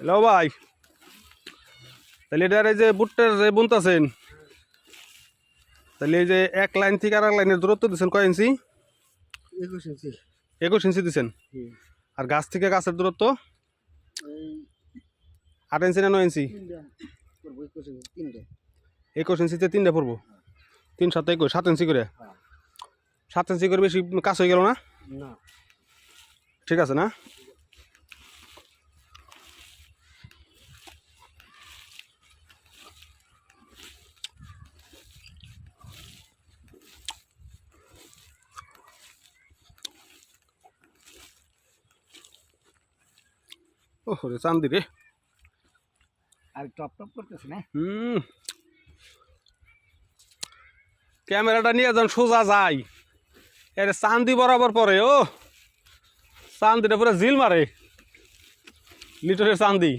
Hello ভাই। তাহলে এটার এই যে বুটটার যে বুনতাছেন তাহলে এই যে এক লাইন থেকে আর এক লাইনের দূরত্ব দিচ্ছেন কয় ইঞ্চি? একুশ ইঞ্চি। একুশ ইঞ্চি দিচ্ছেন আর গাছ থেকে গাছের দূরত্ব? আট ইঞ্চি না নয় ইঞ্চি? একুশ ইঞ্চিতে তিনটা। পড়ব? তিন সাত একুশ সাত ইঞ্চি করে? হ্যাঁ। সাত ইঞ্চি করে বেশি কাজ হয়ে গেল না। ঠিক আছে না? ওহ রে চান্দি রে। আর টপ টপ করতেছে না? হুম। ক্যামেরাটা নিয়ে যখন সোজা যায় এর চান্দি বরাবর পরে ও। চান্দিটা পুরো জিল মারে। লিটারের চান্দি।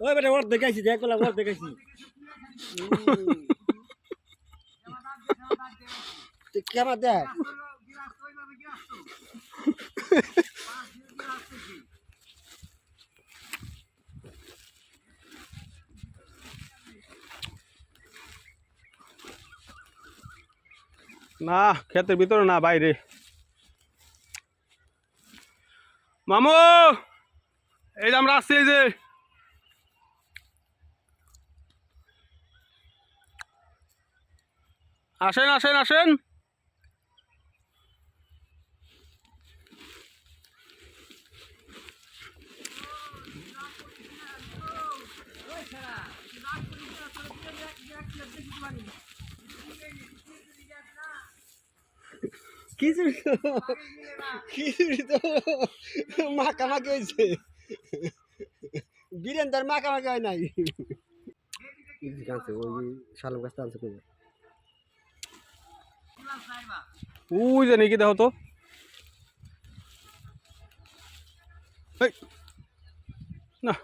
ওই বেটা ওর দেখাইছি দেখ বলা ওর দেখাইছি। কেমন দেখ? না, ক্ষেতের ভিতরে না, বাইরে। মামু, এই যে আমরা আসছি যে। আসেন আসেন আসেন। খিচুড়ি তো খিচুড়ি তো মাখামাখি হয়েছে বীরেন তার মাখামাখি হয় নাই ওই শালম গাছটা আনছে কই ওই যে নাকি দেখো তো না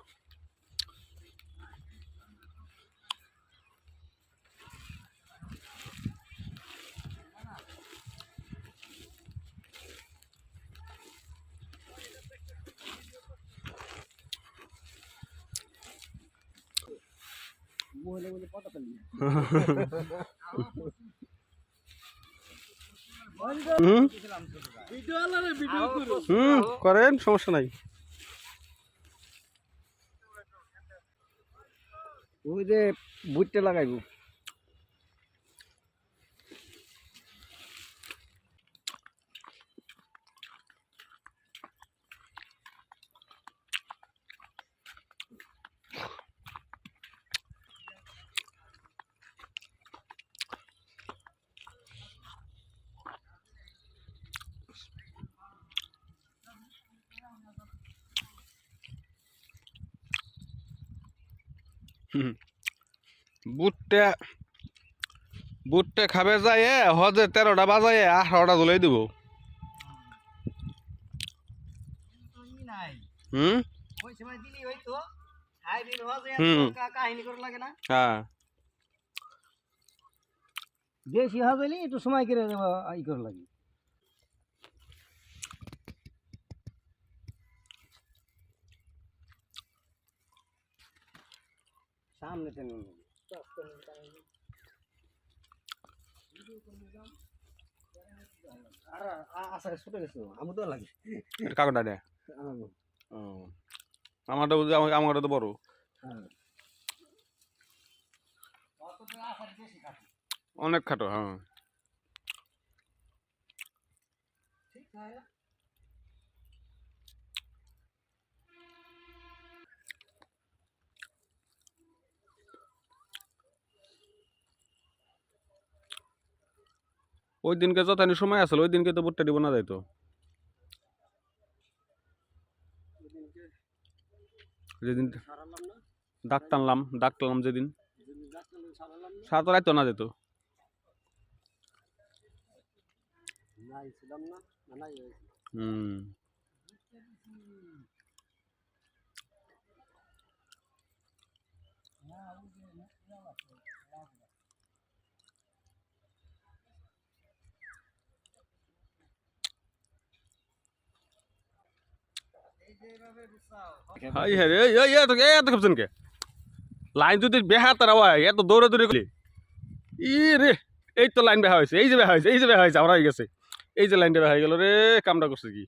হুম করেন সমস্যা নাই। ওই যে বুটটা লাগাইবো। বুটটা বুটটা খাবে যায় হজে তেরোটা বাজায় আঠারোটা ধুলাই দিব। হুম? হ্যাঁ। বেশি হবে একটু সময় করে ই করে লাগে। সামনে তেন আর আশা ছুটে গেছো আমি তো লাগে। কাকটা দে ও। আমারটা বুঝি আমার আমারটা তো বড়। অনেক খাটো হ্যাঁ। ওই দিনকে যথানি সময় আসলে ওই দিনকে তো বুটটা দিব না যাইতো। যেদিন দাগ টানলাম দাগ টানলাম যেদিন। সারা তো রাইতো না যেত। ছিলাম না না নাই হুম হাই হ্যাঁ এই এত এত খেপছেন কে লাইন যদি বেহা তারা হয় এত দৌড়ে দৌড়ে গেলি। ই রে এই তো লাইন বেহা হয়েছে এই যে বেহা হয়েছে এই যে বেহা হয়েছে আমরা হয়ে গেছে। এই যে লাইনটা বেহা হয়ে গেল রে কামটা করছে কি?